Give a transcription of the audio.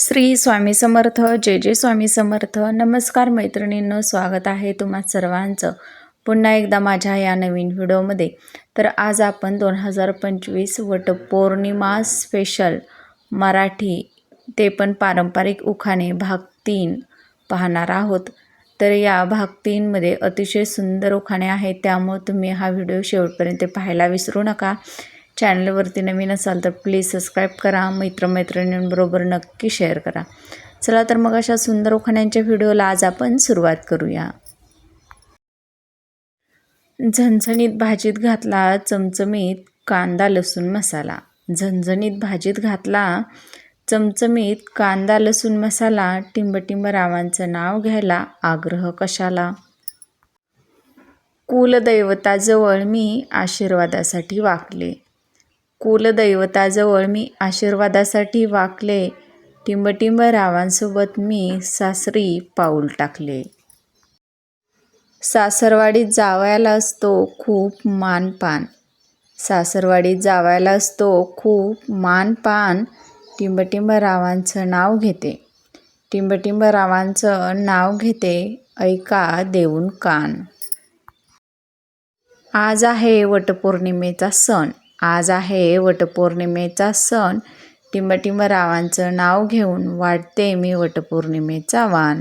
श्री स्वामी समर्थ जय जय स्वामी समर्थ. नमस्कार मैत्रिणींनो स्वागत आहे तुम्हा सर्वांचं. पुन्हा एकदा माझ्या या नवीन व्हिडिओमध्ये. तर आज आपण दोन हजार पंचवीस वटपौर्णिमा स्पेशल मराठी ते पण पारंपरिक उखाणे भाग तीन पाहणार आहोत. तर या भाग तीनमध्ये अतिशय सुंदर उखाणे आहेत त्यामुळे तुम्ही हा व्हिडिओ शेवटपर्यंत पाहायला विसरू नका. चॅनलवरती नवीन असाल तर प्लीज सबस्क्राईब करा मित्रमैत्रिणींबरोबर नक्की शेअर करा. चला तर मग अशा सुंदर उखाण्यांच्या व्हिडिओला आज आपण सुरुवात करूया. झणझणीत भाजीत घातला चमचमीत कांदा लसूण मसाला. झणझणीत भाजीत घातला चमचमीत कांदा लसूण मसाला टिंबटिंब रावांचं नाव घ्यायला आग्रह कशाला? कुलदैवताजवळ मी आशीर्वादासाठी वाकले कुलदैवताजवळ मी आशीर्वादासाठी वाकले. टिंबटिंब रावांसोबत मी सासरी पाऊल टाकले. सासरवाडीत जावायला असतो खूप मानपान. सासरवाडीत जावायला असतो खूप मानपान. टिंबटिंब रावांचं नाव घेते. टिंबटिंब रावांचं नाव घेते ऐका देऊन कान. आज आहे वटपौर्णिमेचा सण. आज आहे वटपौर्णिमेचा सण. टिंबटिंब रावांचं नाव घेऊन वाटते मी वटपौर्णिमेचा वाण.